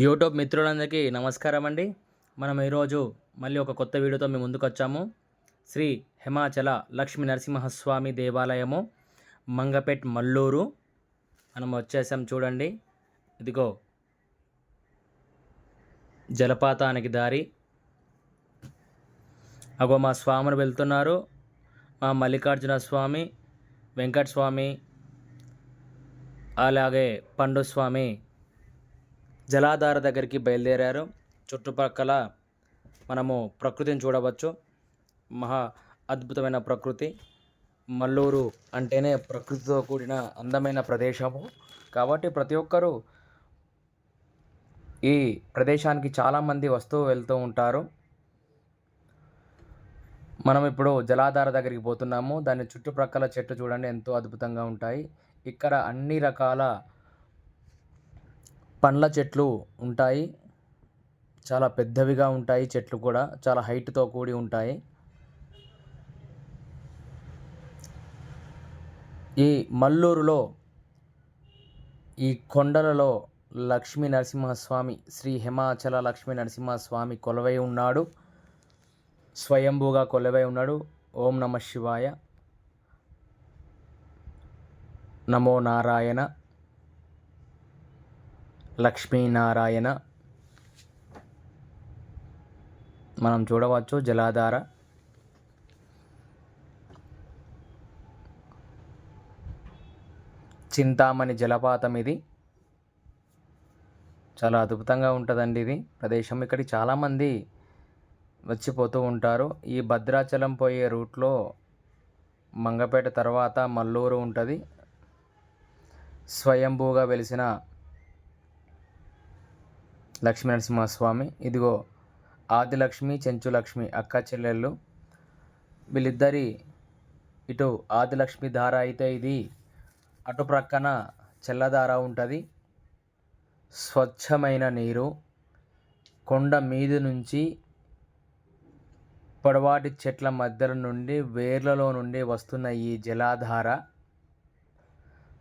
YouTube మిత్రులందరికీ నమస్కారం అండి మనం ఈరోజు మళ్ళీ ఒక కొత్త వీడియోతో మేము ముందుకు వచ్చాము. శ్రీ హిమాచల లక్ష్మీ నరసింహస్వామి దేవాలయము మంగపేట్ మల్లూరు. మనం వచ్చేసాం చూడండి. ఇదిగో జలపాతానికి దారి. అగో మా స్వాములు వెళ్తున్నారు. మా మల్లికార్జున స్వామి వెంకట స్వామి అలాగే పండు స్వామి జలాధార దగ్గరికి బయలుదేరారు. చుట్టుపక్కల మనము ప్రకృతిని చూడవచ్చు. మహా అద్భుతమైన ప్రకృతి. మల్లూరు అంటేనే ప్రకృతితో కూడిన అందమైన ప్రదేశము. కాబట్టి ప్రతి ఒక్కరూ ఈ ప్రదేశానికి చాలామంది వస్తూ వెళ్తూ ఉంటారు. మనం ఇప్పుడు జలాధార దగ్గరికి పోతున్నాము. దాని చుట్టుప్రక్కల చెట్లు చూడండి ఎంతో అద్భుతంగా ఉంటాయి. ఇక్కడ అన్ని రకాల పండ్ల చెట్లు ఉంటాయి. చాలా పెద్దవిగా ఉంటాయి చెట్లు కూడా. చాలా హైట్తో కూడి ఉంటాయి. ఈ మల్లూరులో ఈ కొండలలో లక్ష్మీ నరసింహస్వామి శ్రీ హిమాచల లక్ష్మీ నరసింహస్వామి కొలవై ఉన్నాడు. స్వయంభూగా కొలవై ఉన్నాడు. ఓం నమ శివాయ. నమో నారాయణ. లక్ష్మీనారాయణ. మనం చూడవచ్చు జలాధార. చింతామణి జలపాతం ఇది. చాలా అద్భుతంగా ఉంటుందండి ఇది. ప్రదేశం ఇక్కడ చాలామంది వచ్చిపోతూ ఉంటారు. ఈ భద్రాచలం పోయే రూట్లో మంగపేట తర్వాత మల్లూరు ఉంటుంది. స్వయంభూగా వెలిసిన లక్ష్మీ నరసింహస్వామి ఇదిగో ఆదిలక్ష్మి చెంచులక్ష్మి అక్క చెల్లెళ్ళు. వీళ్ళిద్దరి ఇటు ఆదిలక్ష్మి ధార అయితే ఇది. అటు ప్రక్కన చెల్లధార ఉంటుంది. స్వచ్ఛమైన నీరు. కొండ మీద నుంచి పొడవాటి చెట్ల మధ్యలో నుండి వేర్లలో నుండి వస్తున్న ఈ జలాధార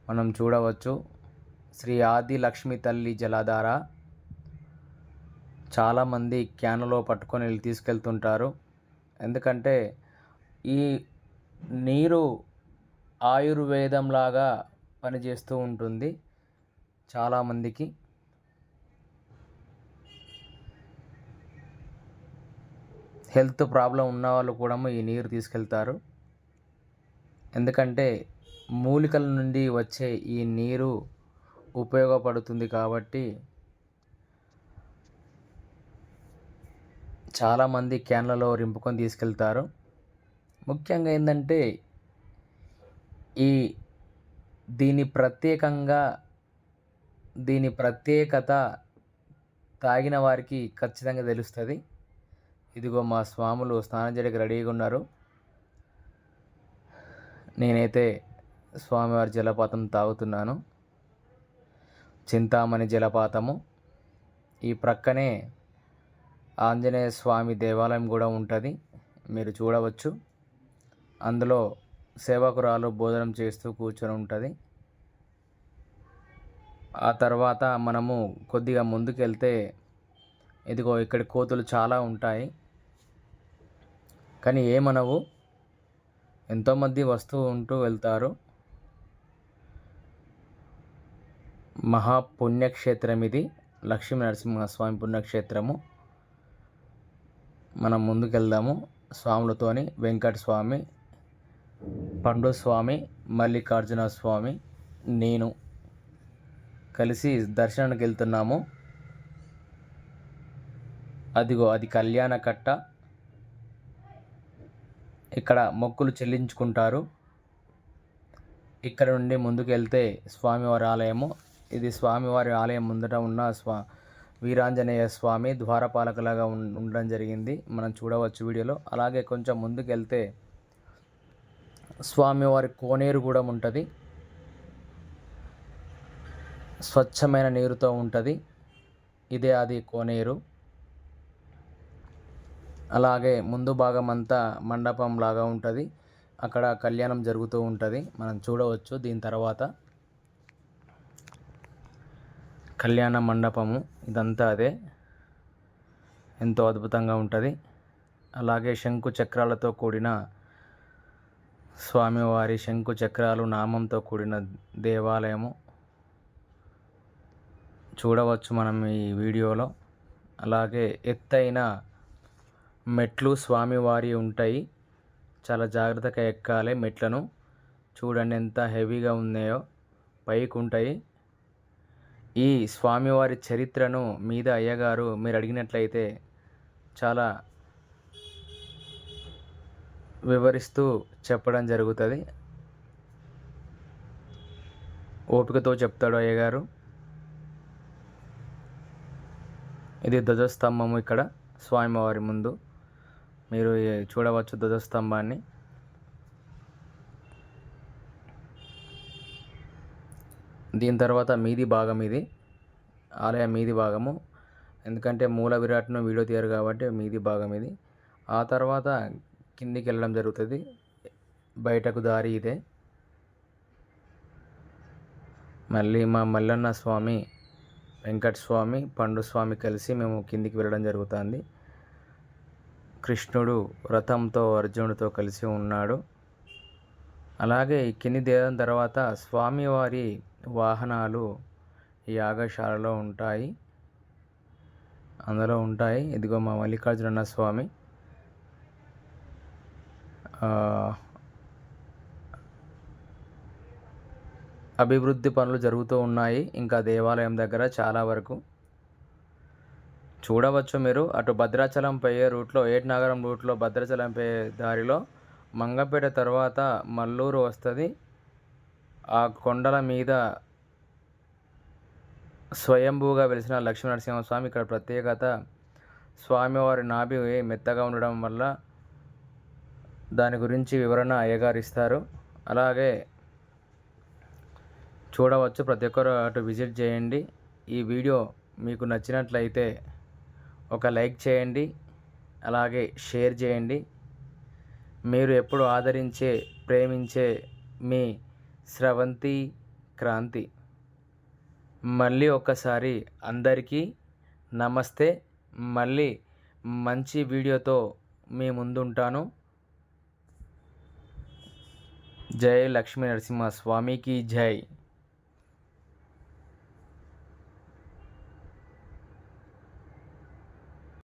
మనం చూడవచ్చు. శ్రీ ఆది లక్ష్మి తల్లి జలాధార. చాలామంది క్యాన్లో పట్టుకొని వెళ్ళి తీసుకెళ్తుంటారు. ఎందుకంటే ఈ నీరు ఆయుర్వేదంలాగా పనిచేస్తూ ఉంటుంది చాలామందికి. హెల్త్ ప్రాబ్లం ఉన్న వాళ్ళు కూడా ఈ నీరు తీసుకెళ్తారు. ఎందుకంటే మూలికల నుండి వచ్చే ఈ నీరు ఉపయోగపడుతుంది కాబట్టి చాలామంది క్యాన్లలో రింపుకొని తీసుకెళ్తారు. ముఖ్యంగా ఏంటంటే ఈ దీని ప్రత్యేకంగా దీని ప్రత్యేకత తాగిన వారికి ఖచ్చితంగా తెలుస్తుంది. ఇదిగో మా స్వాములు స్నానం చేయడానికి రెడీగా ఉన్నారు. నేనైతే స్వామివారి జలపాతం తాగుతున్నాను. చింతామణి జలపాతము. ఈ ప్రక్కనే ఆంజనేయ స్వామి దేవాలయం కూడా ఉంటుంది. మీరు చూడవచ్చు. అందులో సేవకురాలు భోజనం చేస్తూ కూర్చొని ఉంటుంది. ఆ తర్వాత మనము కొద్దిగా ముందుకెళ్తే ఇదిగో ఇక్కడ కోతులు చాలా ఉంటాయి. కానీ ఏమనవు. ఎంతోమంది వస్తూ ఉంటూ వెళ్తారు. మహాపుణ్యక్షేత్రం ఇది లక్ష్మీ నరసింహస్వామి పుణ్యక్షేత్రము. మనం ముందుకెళ్దాము. స్వాములతోని వెంకట స్వామి పండు స్వామి మల్లికార్జున స్వామి నేను కలిసి దర్శనానికి వెళ్తున్నాము అదిగో అది కళ్యాణ కట్ట. ఇక్కడ మొక్కులు చెల్లించుకుంటారు. ఇక్కడ నుండి ముందుకు వెళ్తే స్వామివారి ఆలయము. ఇది స్వామివారి ఆలయం ముందట ఉన్న స్వా వీరాంజనేయ స్వామి ద్వారపాలకులాగా ఉండడం జరిగింది. మనం చూడవచ్చు వీడియోలో. అలాగే కొంచెం ముందుకు వెళ్తే స్వామివారి కోనేరు కూడా ఉంటుంది. స్వచ్ఛమైన నీరుతో ఉంటుంది. ఇదే అది కోనేరు. అలాగే ముందు భాగం అంతా మండపం లాగా ఉంటుంది. అక్కడ కళ్యాణం జరుగుతూ ఉంటుంది. మనం చూడవచ్చు దీని తర్వాత. కళ్యాణ మండపము ఇదంతా అదే. ఎంతో అద్భుతంగా ఉంటుంది. అలాగే శంకు చక్రాలతో కూడిన స్వామివారి శంకు చక్రాలు నామంతో కూడిన దేవాలయము. చూడవచ్చు మనం ఈ వీడియోలో. అలాగే ఎత్తైన మెట్లు స్వామివారి ఉంటాయి. చాలా జాగ్రత్తగా ఎక్కాలి మెట్లను. చూడండి ఎంత హెవీగా ఉన్నాయో. పైకి ఉంటాయి ఈ స్వామివారి చరిత్రను మీద అయ్యగారు మీరు అడిగినట్లయితే చాలా వివరిస్తూ చెప్పడం జరుగుతుంది. ఓపికతో చెప్తాడు అయ్యగారు. ఇది ధ్వజస్తంభము ఇక్కడ స్వామివారి ముందు. మీరు చూడవచ్చు ధ్వజస్తంభాన్ని. దీని తర్వాత మీది భాగం ఇది. ఆలయం మీది భాగము. ఎందుకంటే మూల విరాట్ను వీడియో తీయరు కాబట్టి మీది భాగం ఇది. ఆ తర్వాత కిందికి వెళ్ళడం జరుగుతుంది. బయటకు దారి ఇదే. మళ్ళీ మా మల్లన్న స్వామి వెంకట స్వామి పండు స్వామి కలిసి మేము కిందికి వెళ్ళడం జరుగుతుంది. కృష్ణుడు రథంతో అర్జునుడితో కలిసి ఉన్నాడు. అలాగే కింది దేవం తర్వాత స్వామివారి వాహనాలు యాగశాలలో ఉంటాయి. అందులో ఉంటాయి. ఇదిగో మా మల్లికార్జున స్వామి. అభివృద్ధి పనులు జరుగుతూ ఉన్నాయి. ఇంకా దేవాలయం దగ్గర చాలా వరకు. చూడవచ్చు మీరు. అటు భద్రాచలం పోయే రూట్లో ఏట్నగరం రూట్లో భద్రాచలం పోయే దారిలో మంగపేట తర్వాత మల్లూరు వస్తుంది. ఆ కొండల మీద స్వయంభూగా వెలిసిన లక్ష్మీనరసింహస్వామి ఇక్కడ ప్రత్యేకత. స్వామివారి నాభి మెత్తగా ఉండడం వల్ల దాని గురించి వివరణ అయ్యగారిస్తారు అలాగే చూడవచ్చు ప్రతి ఒక్కరు అటు విజిట్ చేయండి. ఈ వీడియో మీకు నచ్చినట్లయితే ఒక లైక్ చేయండి అలాగే షేర్ చేయండి. మీరు ఎప్పుడు ఆదరించే ప్రేమించే మీ స్రవంతి క్రాంతి. మళ్ళీ ఒక్కసారి అందరికీ నమస్తే. మళ్ళీ మంచి వీడియోతో మీ ముందుంటాను. జై లక్ష్మీ నరసింహ స్వామికి జై.